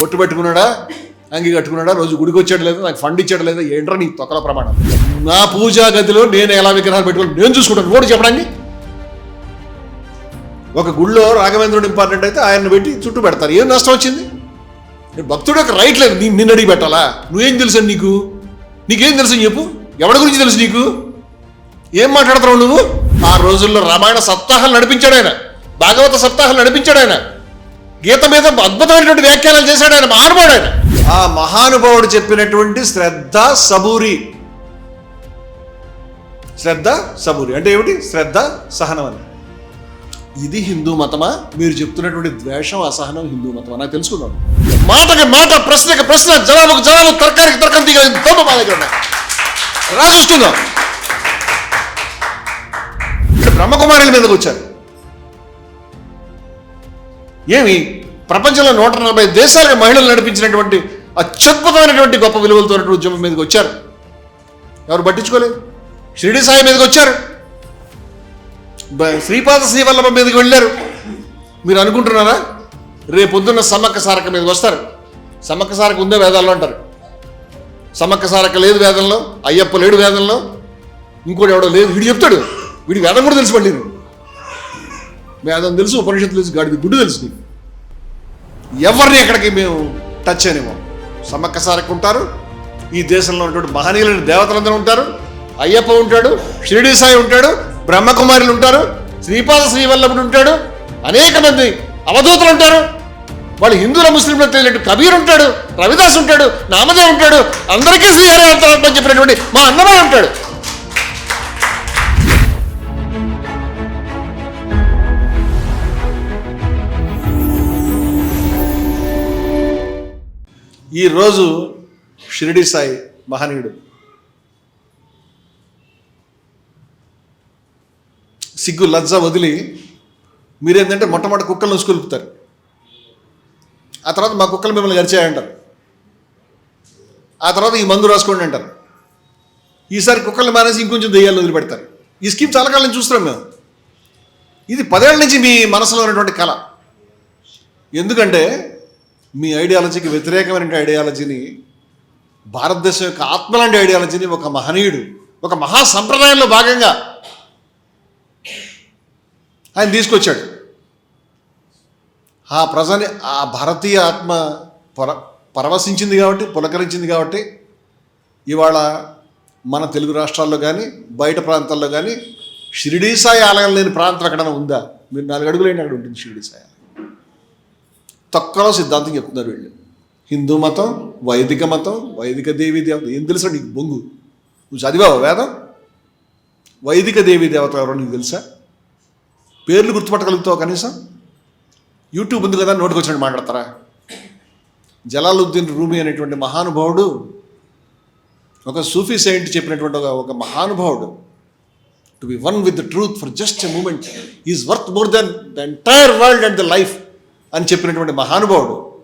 బొట్టు పెట్టుకున్నాడా? అంగి కట్టుకున్నాడా? రోజు గుడికి వచ్చాడు లేదా? నాకు ఫండ్ ఇచ్చాడు లేదా? ఏంట్రా నీ తొక్కల ప్రమాణం? నా పూజా గదిలో నేను ఎలా విగ్రహాలు పెట్టుకోవాలి? నేను చూసుకుంటాను. రోడ్డు చెప్పడానికి ఒక గుళ్ళో రాఘవేంద్రుడు ఇంపార్టెంట్ అయితే ఆయన్ని పెట్టి చుట్టూ పెడతారు. ఏం నష్టం వచ్చింది? భక్తుడు ఒక రైట్ లేదు. నీ- నిన్న అడిగి పెట్టాలా? నువ్వేం తెలుసు నీకు? నీకేం తెలుసు చెప్పు. ఎవడి గురించి తెలుసు నీకు? ఏం మాట్లాడుతున్నావు నువ్వు? ఆ రోజుల్లో రామాయణ సప్తాహాలు నడిపించాడు ఆయన. భాగవత సప్తాహాలు నడిపించాడు ఆయన. గీత మీద అద్భుతమైనటువంటి వ్యాఖ్యానాలు చేశాడు ఆయన మహానుభావుడు ఆయన. ఆ మహానుభావుడు చెప్పినటువంటి శ్రద్ధ సబూరి. శ్రద్ధ సబూరి. అంటే ఏమిటి? శ్రద్ధ సహనం అని. ఇది హిందూ మతమా? మీరు చెప్తున్నటువంటి ద్వేషం అసహనం హిందూ మతమా? నాకు తెలుసుకుందాం మాటకి మాట ప్రశ్నకి ప్రశ్న జవాబుకి జవాబు తర్కానికి తర్కం దిగ దొంగ మా దగ్గర. రాసిస్తుందాం ఇక్కడ బ్రహ్మకుమారుల మీదకి వచ్చారు. ఏమి? ప్రపంచంలో నూట నలభై దేశాలకు మహిళలు నడిపించినటువంటి అత్యద్భుతమైనటువంటి గొప్ప విలువలతో ఉద్యమం మీదకి వచ్చారు. ఎవరు పట్టించుకోలేదు? షిరిడి సాయి మీదకి వచ్చారు. శ్రీపాద శ్రీవల్లభ మీదకి వెళ్ళారు. మీరు అనుకుంటున్నారా? రేపొద్దున్న సమ్మక్క సారక మీదకి వస్తారు. సమ్మక్క సారక ఉందే వేదాల్లో అంటారు. సమ్మక్క సారక లేదు వేదంలో అయ్యప్ప లేడు వేదంలో ఇంకోటి ఎవడో లేదు. వీడు చెప్తాడు. వీడి వేదం కూడా తెలుసు మళ్ళీ వేదం తెలుసు ఉపనిషత్తు తెలుసు గాడిది గుడ్డు తెలుసు నీకు. ఎవరిని ఎక్కడికి మేము టచ్ చేయనివ్వం. సమ్మక్క ఉంటారు ఈ దేశంలో ఉన్నటువంటి మహనీయులైన దేవతలందరూ ఉంటారు అయ్యప్ప ఉంటాడు షిరిడి సాయి ఉంటాడు బ్రహ్మకుమారులు ఉంటారు శ్రీపాద శ్రీవల్లభుడు ఉంటాడు అనేక మంది అవధూతలు ఉంటారు. వాళ్ళు హిందువుల ముస్లింలు తెలియట్టు కబీర్ ఉంటాడు రవిదాస్ ఉంటాడు నామదేవ్ ఉంటాడు అందరికీ శ్రీహరి అంతరాత్మ చెప్పినటువంటి మా అన్నమయ్య ఉంటాడు. ఈరోజు షిరిడి సాయి మహనీయుడు. సిగ్గు లజ్జ వదిలి మీరేంటంటే మొట్టమొదటి కుక్కలు ఉసుకొలుపుతారు ఆ తర్వాత మా కుక్కలు మిమ్మల్ని గరిచాయంటారు. ఆ తర్వాత ఈ మందు రాసుకోండి అంటారు. ఈసారి కుక్కల్ని మానేసి ఇంకొంచెం దెయ్యాలు వదిలిపెడతారు. ఈ స్కీమ్ చాలా కాలం చూస్తున్నాం మేము. ఇది పదేళ్ళ నుంచి మీ మనసులో ఉన్నటువంటి కళ. ఎందుకంటే మీ ఐడియాలజీకి వ్యతిరేకమైన ఐడియాలజీని భారతదేశం యొక్క ఆత్మలాంటి ఐడియాలజీని ఒక మహనీయుడు ఒక మహా సంప్రదాయంలో భాగంగా ఆయన తీసుకొచ్చాడు. ఆ ప్రజని ఆ భారతీయ ఆత్మ పర పరవశించింది కాబట్టి పులకరించింది కాబట్టి ఇవాళ మన తెలుగు రాష్ట్రాల్లో కానీ బయట ప్రాంతాల్లో కానీ షిరిడీ సాయి ఆలయం లేని ప్రాంతం ఎక్కడైనా ఉందా? మీరు నాలుగు అడుగులేండి అక్కడ ఉంటుంది షిరిడీ సాయి ఆలయం? తక్కువ సిద్ధాంతం చెప్తున్నారు వీళ్ళు. హిందూ మతం వైదిక మతం వైదిక దేవీ దేవత. ఏం తెలుసా నీకు బొంగు? నువ్వు చదివావు వేదం? వైదిక దేవీ దేవత ఎవరో నీకు తెలుసా? పేర్లు గుర్తుపట్టగలుగుతావు కనీసం? యూట్యూబ్ ఉంది కదా నోటికి వచ్చినట్టు మాట్లాడతారా? జలాలుద్దీన్ రూమి అనేటువంటి మహానుభావుడు ఒక సూఫీ సెయింట్ చెప్పినటువంటి ఒక ఒక మహానుభావుడు to be one with the truth for just a moment is worth more than the entire world and the life అని చెప్పినటువంటి మహానుభావుడు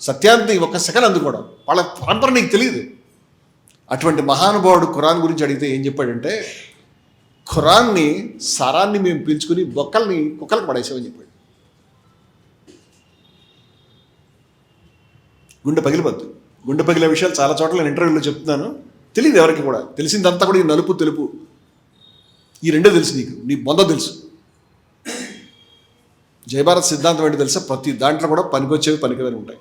సత్యాన్ని ఒక సెకండ్ అందుకోవడం. వాళ్ళ పరంపర నీకు తెలియదు. అటువంటి మహానుభావుడు ఖురాన్ గురించి అడిగితే ఏం చెప్పాడంటే ఖురాన్ని సారాన్ని మేము పీల్చుకుని బొక్కల్ని కుక్కలకు పడేసామని చెప్పాడు. గుండె పగిలిపోద్దు. గుండె పగిలే విషయాలు చాలా చోట్ల నేను ఇంటర్వ్యూలో చెప్తున్నాను. తెలియదు ఎవరికి కూడా. తెలిసిందంతా కూడా ఈ నలుపు తెలుపు. ఈ రెండో తెలుసు నీకు. నీ బొంద తెలుసు. జయభారత్ సిద్ధాంతం ఏంటి తెలుసా? ప్రతి దాంట్లో కూడా పనికొచ్చేవి పనికిరని ఉంటాయి.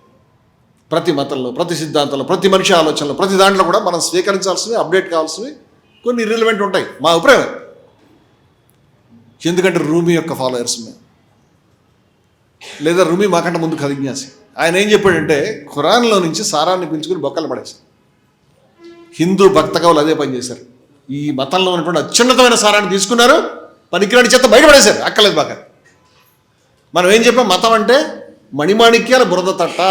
ప్రతి మతంలో ప్రతి సిద్ధాంతంలో ప్రతి మనిషి ఆలోచనలో ప్రతి దాంట్లో కూడా మనం స్వీకరించాల్సినవి అప్డేట్ కావాల్సినవి కొన్ని రిలవెంట్ ఉంటాయి. మా అభిప్రాయం ఎందుకంటే రూమి యొక్క ఫాలోయర్స్ మేము. లేదా రూమి మాకంటే ముందు కదిజ్ఞాసి ఆయన ఏం చెప్పాడంటే ఖురాన్లో నుంచి సారాన్ని పిలుచుకుని బొక్కలు పడేశారు. హిందూ భక్త కవులు అదే పని చేశారు. ఈ మతంలో ఉన్నటువంటి అత్యున్నతమైన సారాన్ని తీసుకున్నారు పనికిరాని చెత్త బయటపడేశారు అక్కలేదు బాగా మనం ఏం చెప్పాం? మతం అంటే మణిమాణిక్యాల బురద తట్ట.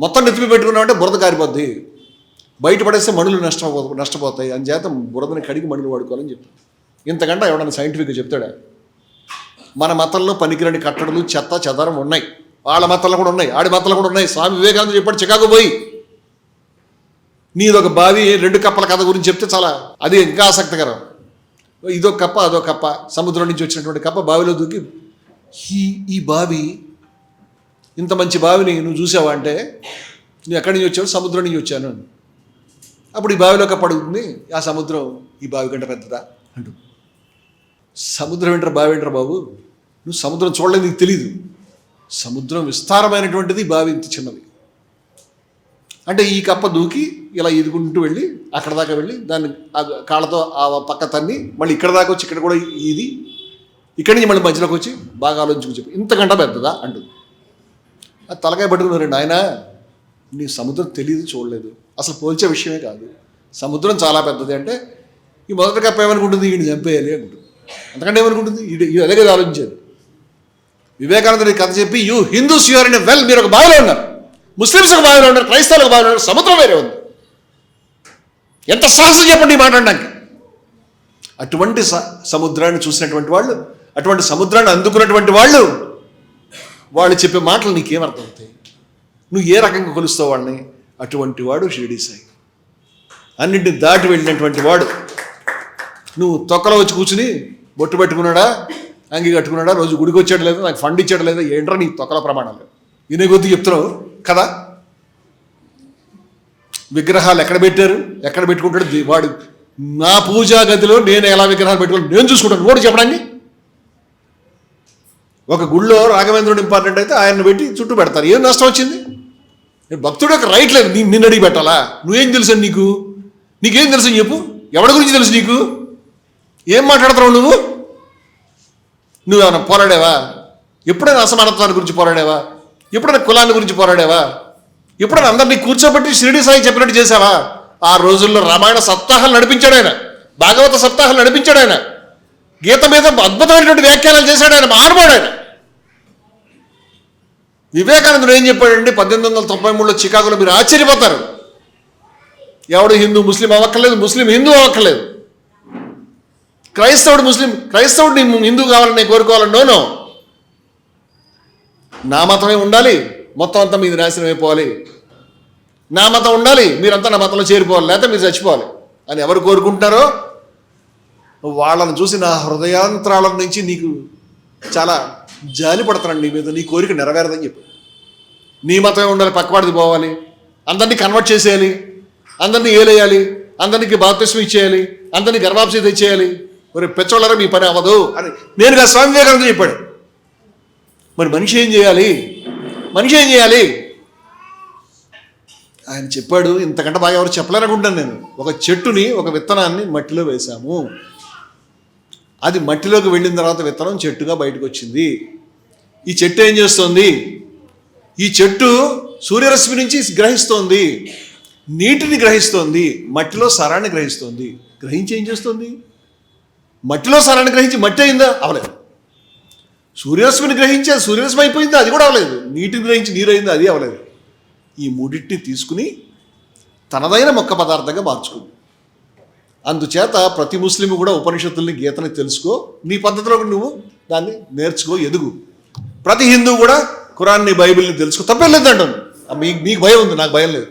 మొత్తం నెత్తిపి పెట్టుకున్నామంటే బురద కారిపోద్ది బయట పడేస్తే మణులు నష్టపో నష్టపోతాయి. అని చేత బురదని కడిగి మణులు వాడుకోవాలని చెప్పారు ఇంతకంటే ఎవడన్నా సైంటిఫిక్గా చెప్తాడా? మన మతంలో పనికిరాని కట్టడలు చెత్త చెదరం ఉన్నాయి. వాళ్ళ మతంలో కూడా ఉన్నాయి. ఆడి మతంలో కూడా ఉన్నాయి. స్వామి వివేకానంద చెప్పాడు చికాగో పోయి. నీదొక బావి రెండు కప్పల కథ గురించి చెప్తే చాలా అది ఇంకా ఆసక్తికరం. ఇదో కప్ప అదో కప్ప. సముద్రం నుంచి వచ్చినటువంటి కప్ప బావిలో దూకి ఈ ఈ బావి ఇంత మంచి బావిని నువ్వు చూసావా అంటే నువ్వు ఎక్కడి నుంచి వచ్చావు సముద్రం నుంచి వచ్చాను అని. అప్పుడు ఈ బావిలోకి పడుతుంది ఆ సముద్రం ఈ బావి కంటే పెద్దదా? అంటు. సముద్రం ఏంటరా బావి ఏంటరా బాబు? నువ్వు సముద్రం చూడలేదు నీకు తెలీదు. సముద్రం విస్తారమైనటువంటిది ఈ బావి ఇంత చిన్నది. అంటే ఈ కప్ప దూకి ఇలా ఈదుకుంటూ వెళ్ళి అక్కడ దాకా వెళ్ళి దాన్ని ఆ కాళ్ళతో ఆ పక్క తన్ని మళ్ళీ ఇక్కడ దాకా వచ్చి ఇక్కడ కూడా ఇది ఇక్కడి నుంచి మళ్ళీ మధ్యలోకి వచ్చి బాగా ఆలోచించుకు చెప్పి. ఇంతకంట పెద్దదా? అంటుంది. ఆ తలకాయ పట్టుకున్నారు ఆయన నీ సముద్రం తెలియదు చూడలేదు. అసలు పోల్చే విషయమే కాదు. సముద్రం చాలా పెద్దది అంటే ఈ మొదటి కప్ప ఏమనుకుంటుంది? ఈయన చంపేయాలి అనుకుంటుంది అంతకంటే ఏమనుకుంటుంది? ఇది అదే కదా ఆలోచించేది. వివేకానందుడి కథ చెప్పి you Hindus you are in well మీరు ఒక బావిలో ఉన్నారు. ముస్లిమ్స్ ఒక బావిలో ఉన్నారు క్రైస్తవులకు బావిలో ఉన్నారు సముద్రం వేరే ఉంది. ఎంత సాహసం చెప్పండి మాట్లాడడానికి. అటువంటి స- సముద్రాన్ని చూసినటువంటి వాళ్ళు అటువంటి సముద్రాన్ని అందుకున్నటువంటి వాళ్ళు వాళ్ళు చెప్పే మాటలు నీకేం అర్థమవుతాయి నువ్వు ఏ రకంగా కొలుస్తావు వాడిని అటువంటి వాడు షిరిడి సాయి. అన్నింటిని దాటి వెళ్ళినటువంటి వాడు. నువ్వు తొక్కలో వచ్చి కూర్చుని బొట్టు పెట్టుకున్నాడా? అంగి కట్టుకున్నాడా? రోజు గుడికి వచ్చాడు లేదా? నాకు ఫండ్ ఇచ్చాడు లేదా? ఏంట్రా నీ తొక్కల ప్రమాణాలు? ఇనే కొద్ది చెప్తున్నావు కదా? విగ్రహాలు ఎక్కడ పెట్టారు? ఎక్కడ పెట్టుకుంటాడు? వాడు నా పూజా గదిలో నేను ఎలా విగ్రహాలు పెట్టుకోవాలి? నేను చూసుకుంటాను. ఓడి చెప్పడానికి? ఒక గుళ్ళో రాఘవేంద్రుడు ఇంపార్టెంట్ అయితే ఆయన్ని పెట్టి చుట్టూ పెడతారు. ఏం నష్టం వచ్చింది? భక్తుడు ఒక రైట్ లేదు. నీ- నిన్ను అడిగి పెట్టాలా? నువ్వేం తెలుసు నీకు? నీకేం తెలుసు అని చెప్పు. ఎవడి గురించి తెలుసు నీకు? ఏం మాట్లాడుతున్నావు నువ్వు? నువ్వేమైనా పోరాడావా? ఎప్పుడైనా అసమానత్వాన్ని గురించి పోరాడావా? ఎప్పుడైనా కులాన్ని గురించి పోరాడావా? ఎప్పుడైనా అందరినీ కూర్చోబెట్టి షిరిడి సాయి చెప్పినట్టు చేసావా ఆ రోజుల్లో రామాయణ సప్తాహాలు నడిపించాడు ఆయన. భాగవత సప్తాహాలు నడిపించాడు ఆయన. గీత మీద అద్భుతమైనటువంటి వ్యాఖ్యానాలు చేశాడు ఆయన. మానవాడు ఆయన. వివేకానందుడు ఏం చెప్పాడండి? పద్దెనిమిది వందల తొంభై మూడులో చికాగోలో మీరు ఆశ్చర్యపోతారు. ఎవడు హిందూ ముస్లిం అవ్వక్కర్లేదు ముస్లిం హిందూ అవ్వక్కర్లేదు. క్రైస్తవుడు ముస్లిం క్రైస్తవుడు నీ హిందూ కావాలని నేను కోరుకోవాలని నోనో నా మతమే ఉండాలి మొత్తం అంతా మీది నాశనం అయిపోవాలి. నా మతం ఉండాలి మీరంతా నా మతంలో చేరిపోవాలి లేకపోతే మీరు చచ్చిపోవాలి అని ఎవరు కోరుకుంటున్నారో వాళ్ళని చూసి నా హృదయాంతరాల నుంచి నీకు చాలా జాలి పడతాను నీ మీద నీ కోరిక నెరవేరదని చెప్పి. నీ మతమే ఉండాలి పక్కవాడిది పోవాలి. అందరినీ కన్వర్ట్ చేసేయాలి. అందరినీ ఏలేయాలి. అందరికి బాప్తిస్మ ఇచ్చేయాలి. అందరినీ గర్భాప్సి తెచ్చేయాలి. మరి పెచ్చోళ్ళరా మీ పని అవ్వదు. అని నేనుగా స్వామి వివేకానంద చెప్పాడు. మరి మనిషి ఏం చేయాలి? మనిషి ఏం చేయాలి? ఆయన చెప్పాడు ఇంతకంటే బాగా ఎవరు చెప్పలేరనుకుంటాను నేను. ఒక చెట్టుని ఒక విత్తనాన్ని మట్టిలో వేశాము. అది మట్టిలోకి వెళ్ళిన తర్వాత విత్తనం చెట్టుగా బయటకు వచ్చింది. ఈ చెట్టు ఏం చేస్తోంది? ఈ చెట్టు సూర్యరశ్మి నుంచి గ్రహిస్తోంది. నీటిని గ్రహిస్తోంది. మట్టిలో సరాన్ని గ్రహిస్తోంది. గ్రహించి ఏం చేస్తోంది? మట్టిలో సరాన్ని గ్రహించి మట్టి అయిందా? అవలేదు. సూర్యరశ్మిని గ్రహించి అది సూర్యరశ్మి అయిపోయింది? అది కూడా అవలేదు. నీటిని గ్రహించి నీరు అయింది? అది అవలేదు. ఈ మూడింటిని తీసుకుని తనదైన మొక్క పదార్థంగా మార్చుకుంది అందుచేత ప్రతి ముస్లిం కూడా ఉపనిషత్తుల్ని గీతని తెలుసుకో. నీ పద్ధతిలో నువ్వు దాన్ని నేర్చుకో ఎదుగు. ప్రతి హిందూ కూడా ఖురాన్ని బైబిల్ని తెలుసుకో తప్పే లేదు మీకు మీకు భయం ఉంది నాకు భయం లేదు.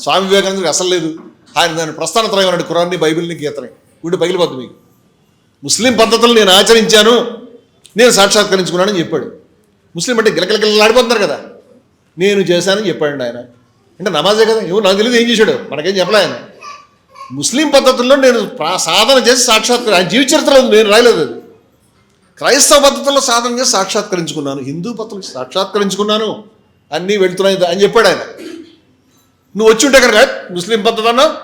స్వామి వివేకానందుడికి అసలు లేదు. ఆయన దాని ప్రస్థానత్రయం అన్నాడు కురాన్ని బైబిల్ని గీతని. గుండె పగిలిపోద్ది మీకు. ముస్లిం పద్ధతులు నేను ఆచరించాను. నేను సాక్షాత్కరించుకున్నానని చెప్పాడు. ముస్లిం అంటే గిలకిలకిలాడిపోతున్నారు కదా. నేను చేశానని చెప్పాడు ఆయన. అంటే నమాజే కదా. ఏమో నాకు తెలియదు ఏం చేశాడు. మనకేం చెప్పలే ఆయన. ముస్లిం పద్ధతుల్లో నేను ప్రా- సాధన చేసి సాక్షాత్కరి ఆయన జీవిత చరిత్రలో ఉంది, నేను రాయలేదు అది. క్రైస్తవ పద్ధతుల్లో సాధన చేసి సాక్షాత్కరించుకున్నాను. హిందూ పద్ధతులు సాక్షాత్కరించుకున్నాను. అన్నీ వెళ్తున్నాయి అని చెప్పాడు ఆయన. నువ్వు వచ్చి ఉంటే కనుక ముస్లిం పద్ధతి అన్నా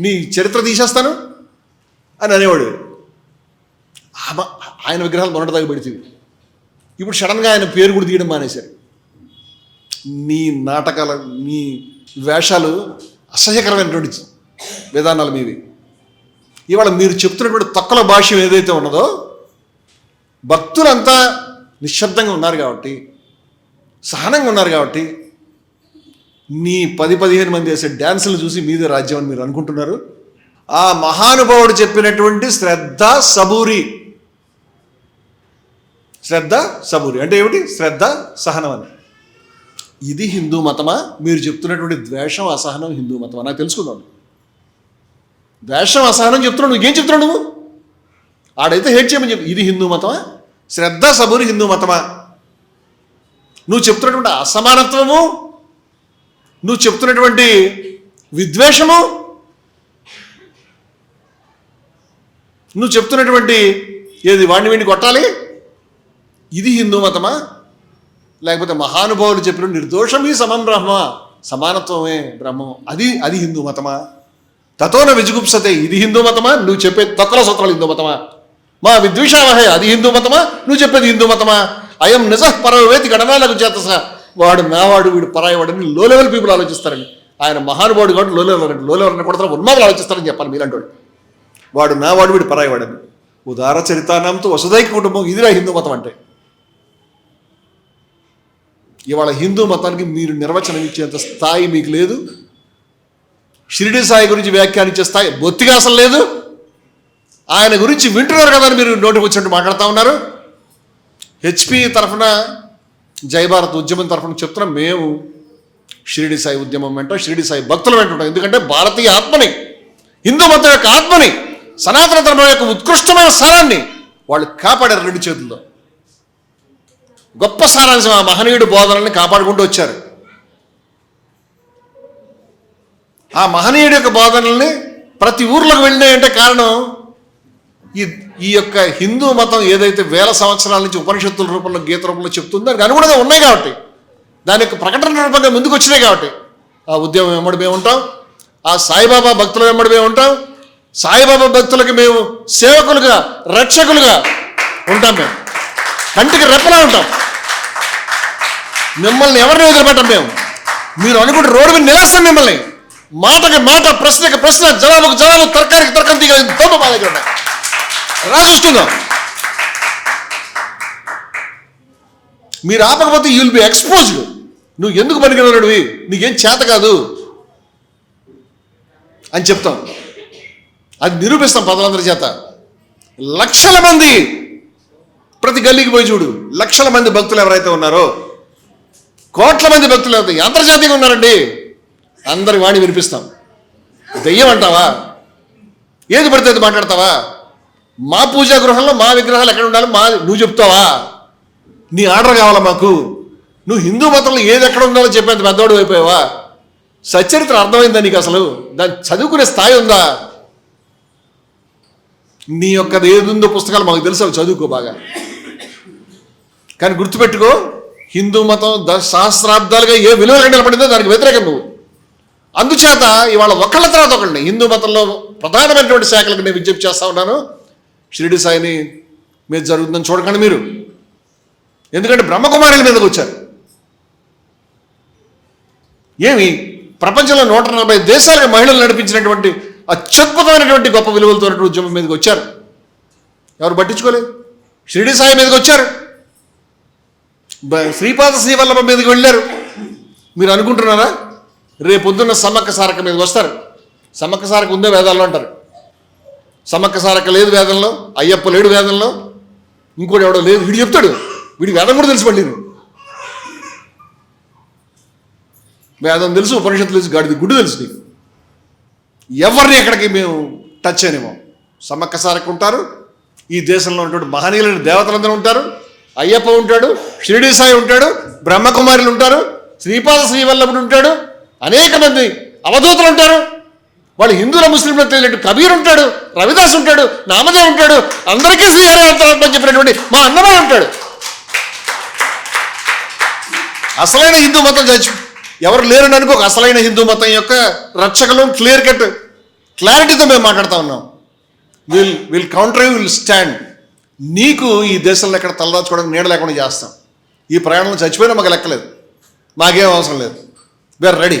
నీ చరిత్ర తీసేస్తాను అని అనేవాడు. ఆయన విగ్రహాలు మొన్నటిదాకా పెడితే. ఇప్పుడు సడన్గా ఆయన పేరు కూడా తీయడం మానేశారు. నీ నాటకాల నీ వేషాలు అసహ్యకరమైనటువంటి విధానాలు మీవి. ఇవాళ మీరు చెప్తున్నటువంటి తక్కువ భాష్యం ఏదైతే ఉన్నదో భక్తులంతా నిశ్శబ్దంగా ఉన్నారు కాబట్టి సహనంగా ఉన్నారు కాబట్టి నీ పది పదిహేను మంది వేసే డ్యాన్సులు చూసి మీదే రాజ్యం అని మీరు అనుకుంటున్నారు. ఆ మహానుభావుడు చెప్పినటువంటి శ్రద్ధ సబూరి. శ్రద్ధ సబూరి. అంటే ఏమిటి? శ్రద్ధ సహనం అని. ఇది హిందూ మతమా? మీరు చెప్తున్నటువంటి ద్వేషం అసహనం హిందూ మతమా? నాకు తెలుసుకుందాం. ద్వేషం అసహనం చెప్తున్నావు. నువ్వేం చెప్తున్నావు నువ్వు? ఆడైతే హేట్ చేయమని చెప్పి ఇది హిందూ మతమా? శ్రద్ధ సబూరి హిందూ మతమా? నువ్వు చెప్తున్నటువంటి అసమానత్వము నువ్వు చెప్తున్నటువంటి విద్వేషము నువ్వు చెప్తున్నటువంటి ఏది వాడిని వీడిని కొట్టాలి? ఇది హిందూ మతమా? లేకపోతే మహానుభావులు చెప్పిన నిర్దోషమీ సమం బ్రహ్మ సమానత్వమే బ్రహ్మం. అది అది హిందూ మతమా? తతోన విజుగుప్సతే ఇది హిందూ మతమా? నువ్వు చెప్పే తొక్కల సూత్రాలు హిందూ మతమా? మా విద్వేషావహే అది హిందూ మతమా? నువ్వు చెప్పేది హిందూ మతమా? అయం నిజ పరవేతి గణనాలకు చేత సహా వాడు నావాడు వీడు పరాయవాడని లో లెవెల్ పీపుల్ ఆలోచిస్తారండి ఆయన మహానుభావుడు కాబట్టి లో లెవెల్లో లెవెల్ కొడతారు ఉన్మాదులు ఆలోచిస్తారని చెప్పాలి మీలాంటి వాడు వాడు నావాడు వీడు పరాయవాడని. ఉదార చరితానంతో వసుదైక కుటుంబం ఇదిరా హిందూ మతం అంటే. ఇవాళ హిందూ మతానికి మీరు నిర్వచనం ఇచ్చేంత స్థాయి మీకు లేదు. షిరిడి సాయి గురించి వ్యాఖ్యానించే స్థాయి బొత్తిగా అసలు లేదు. ఆయన గురించి వింటున్నారు కదా అని మీరు నోటికి వచ్చినట్టు మాట్లాడుతూ ఉన్నారు. హెచ్పి తరఫున జయభారత్ ఉద్యమం తరఫున చెప్తున్నాం మేము షిరిడి సాయి ఉద్యమం వెంట షిరిడి సాయి భక్తులు వెంట ఉంటాం. ఎందుకంటే భారతీయ ఆత్మని హిందూ మతం యొక్క ఆత్మని సనాతన ధర్మం యొక్క ఉత్కృష్టమైన సారాన్ని వాళ్ళు కాపాడారు రెండు చేతుల్లో. గొప్ప సారాంశం ఆ మహనీయుడు బోధనల్ని కాపాడుకుంటూ వచ్చారు. ఆ మహనీయుడి యొక్క బోధనల్ని ప్రతి ఊర్లోకి వెళ్ళినాయంటే కారణం ఈ ఈ యొక్క హిందూ మతం ఏదైతే వేల సంవత్సరాల నుంచి ఉపనిషత్తుల రూపంలో గీత రూపంలో చెప్తుందో దానికి అనుగుణంగా ఉన్నాయి కాబట్టి. దాని యొక్క ప్రకటన రూపంగా ముందుకు వచ్చినాయి కాబట్టి. ఆ ఉద్యమం వెంబడి మేము ఉంటాం. ఆ సాయిబాబా భక్తుల వెంబడి మేము ఉంటాం. సాయిబాబా భక్తులకి మేము సేవకులుగా రక్షకులుగా ఉంటాం మేము. కంటికి రెప్పలా ఉంటాం. మిమ్మల్ని ఎవరిని వదిలిపెట్టం మేము? మీరు అనుకుంటే రోడ్డు మీద నిలేస్తాం మిమ్మల్ని. మాటకి మాట ప్రశ్నకి ప్రశ్న జవాబుకు జవాబు తర్కానికి తర్కం దిగ దొమ్మ మా దగ్గర ఉన్నాయి. రాసిస్తున్నాం. మీరు ఆపకపోతే యూ విల్ బి ఎక్స్పోజ్డ్ నువ్వు ఎందుకు పనికిరాడివి నీకేం చేత కాదు. అని చెప్తాం. అది నిరూపిస్తాం పదలందరి చేత. లక్షల మంది ప్రతి గల్లీకి పోయి చూడు. లక్షల మంది భక్తులు ఎవరైతే ఉన్నారో కోట్ల మంది భక్తులు ఎవరైతే అంతర్జాతీయంగా ఉన్నారండి అందరి వాణి వినిపిస్తాం. దెయ్యం అంటావా? ఏది పడితే అది మాట్లాడతావా? మా పూజా గృహంలో మా విగ్రహాలు ఎక్కడ ఉండాలి మా నువ్వు చెప్తావా? నీ ఆర్డర్ కావాలా మాకు? నువ్వు హిందూ మతంలో ఏది ఎక్కడ ఉండాలో చెప్పేంత పెద్దవాడు అయిపోయావా? సచరిత్ర అర్థమైందా నీకు అసలు? దాన్ని చదువుకునే స్థాయి ఉందా? నీ యొక్క ఏది ఉందో పుస్తకాలు మాకు తెలుసు అవి చదువుకో బాగా. కానీ గుర్తుపెట్టుకో హిందూ మతం ద సహస్రాబ్దాలుగా ఏ విలువలు నిలబడిందో దానికి వ్యతిరేకం నువ్వు. అందుచేత ఇవాళ ఒకళ్ళ తర్వాత ఒకళ్ళని హిందూ మతంలో ప్రధానమైనటువంటి శాఖలకు నేను విజ్ఞప్తి చేస్తా ఉన్నాను. షిరిడి సాయిని మీద జరుగుతుందని చూడకండి మీరు. ఎందుకంటే బ్రహ్మకుమారుల మీదకి వచ్చారు. ఏమి? ప్రపంచంలో నూట నలభై దేశాలకు మహిళలు నడిపించినటువంటి అత్యద్భుతమైనటువంటి గొప్ప విలువలతో ఉద్యమం మీదకి వచ్చారు. ఎవరు పట్టించుకోలేదు? షిరిడి సాయి మీదకి వచ్చారు. శ్రీపాద శ్రీవల్లభ మీదకి వెళ్ళారు. మీరు అనుకుంటున్నారా? రేపొద్దున్న సమ్మక్క సారక మీదకి వస్తారు. సమ్మక్క సారక ఉందే వేదాల్లో అంటారు. సమ్మక్క సారక్క లేదు వేదంలో అయ్యప్ప లేడు వేదంలో ఇంకోటి ఎవడో లేదు. వీడు చెప్తాడు. వీడి వేదం కూడా తెలుసు మళ్ళీ వేదం తెలుసు ఉపనిషత్తు తెలుసు గాడిది గుడ్డు తెలుసు నీకు. ఎవరిని ఎక్కడికి మేము టచ్ చేయనివ్వం. సమ్మక్క సారక్క ఉంటారు ఈ దేశంలో ఉన్నటువంటి మహనీయులైన దేవతలందరూ ఉంటారు అయ్యప్ప ఉంటాడు షిరిడి సాయి ఉంటాడు బ్రహ్మకుమారులు ఉంటారు శ్రీపాద శ్రీవల్లభుడు ఉంటాడు అనేక మంది అవధూతలు ఉంటారు. వాళ్ళు హిందువుల ముస్లింలు తెలియట్టు కబీర్ ఉంటాడు రవిదాస్ ఉంటాడు నామదేవ్ ఉంటాడు అందరికీ శ్రీహరి అంతరాత్మ అని చెప్పినటువంటి మా అన్నమయ్య ఉంటాడు. అసలైన హిందూ మతం చచ్చి ఎవరు లేరని అనుకో అసలైన హిందూ మతం యొక్క రక్షకులు క్లియర్ కట్ క్లారిటీతో మేము మాట్లాడుతూ ఉన్నాం. Will will counter will stand నీకు ఈ దేశంలో ఎక్కడ తలదాచుకోవడానికి నీడ లేకుండా చేస్తాం. ఈ ప్రయాణంలో చచ్చిపోయినా మాకు లెక్కలేదు. మాకేం అవసరం లేదు. We are ready